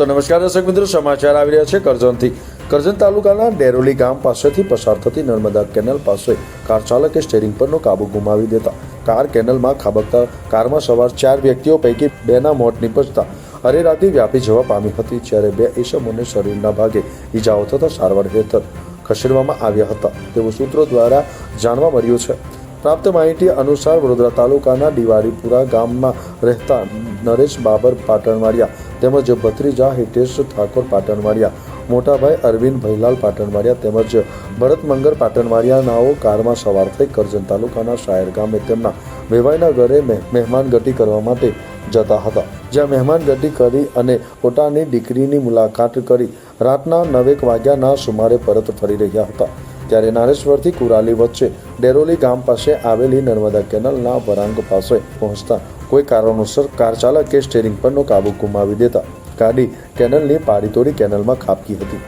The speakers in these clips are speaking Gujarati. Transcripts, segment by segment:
તો નમસ્કાર દર્શક મિત્રો, સમાચાર આવી રહ્યા છે કરજણથી. કરજણ તાલુકાના ડેરોલી ગામ પાસેથી પસાર થતી નર્મદા કેનલ પાસે કાર ચાલકે સ્ટેરિંગ પરનો કાબુ ગુમાવી દેતા. કાર કેનલમાં ખાબકતા કારમાં સવાર ચાર વ્યક્તિઓ પૈકી બેના મોત નીપજતા અરેરાતી વ્યાપી જવા પામી હતી, જ્યારે બે ઈસમોને શરીરના ભાગે ઈજાઓ થતા સારવાર હેઠળ ખસેડવામાં આવ્યા હતા. તેવું સૂત્રો દ્વારા જાણવા મળ્યું છે. પ્રાપ્ત માહિતી અનુસાર વડોદરા તાલુકાના દિવાળીપુરા ગામમાં રહેતા નરેશ બાબર પાટણવાડિયા તેમજ ભત્રીજા હિતેશ ઠાકોર પાટણવાડિયા મોટાભાઈ અરવિંદ ભૈલાલ પાટણવાડિયા તેમજ ભરત મંગર પાટણવાડિયાનાઓ કારમાં સવાર થઈ કરજણ તાલુકાના શાયર ગામે તેમના વેવાઈના ઘરે મહેમાન મહેમાનગતિ કરવા માટે જતા હતા. જ્યાં મહેમાનગતિ કરી અને પોતાની દીકરીની મુલાકાત કરી રાતના નવેક વાગ્યાના સુમારે પરત ફરી રહ્યા હતા. ત્યારે નારેશ્વરથી કુરાલી વચ્ચે ડેરોલી ગામ પાસે આવેલી નર્મદા કેનલના વરાંગ પાસે પહોંચતા કોઈ કારણોસર કાર ચાલકે સ્ટેરિંગ પરનો કાબુ ગુમાવી દેતા ગાડી કેનલની પાડી તોડી કેનલમાં ખાબકી હતી.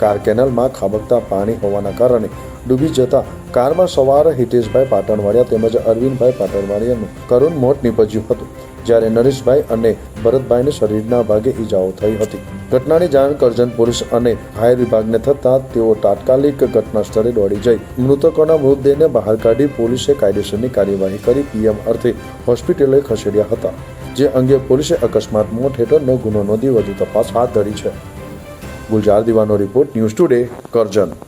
કાર કેનલમાં ખાબકતા પાણી હોવાના કારણે ડૂબી જતા કારમાં સવાર હિતેશભાઈ પાટણવાડિયા તેમજ અરવિંદભાઈ પાટણવાડિયાનું કરુણ મોત નીપજ્યું હતું. જ્યારે નરેશભાઈ અને ભરતભાઈને શરીરના ભાગે ઈજાઓ થઈ હતી. ઘટનાની જાણ કરજણ પોલીસ અને ફાયર વિભાગને થતાં તેઓ તાત્કાલિક ઘટના સ્થળે દોડી જઈ. મૃતકોના મૃતદેહને બહાર કાઢી પોલીસે કાયદેસરની કાર્યવાહી કરી પીએમ અર્થે હોસ્પિટલે ખસેડ્યા હતા. જે અંગે પોલીસે અકસ્માત મોત હેઠળનો ગુનો નોંધી વધુ તપાસ હાથ ધરી છે. ગુલજાર દિવાનો રિપોર્ટ ન્યૂઝ ટુડે, કરજણ.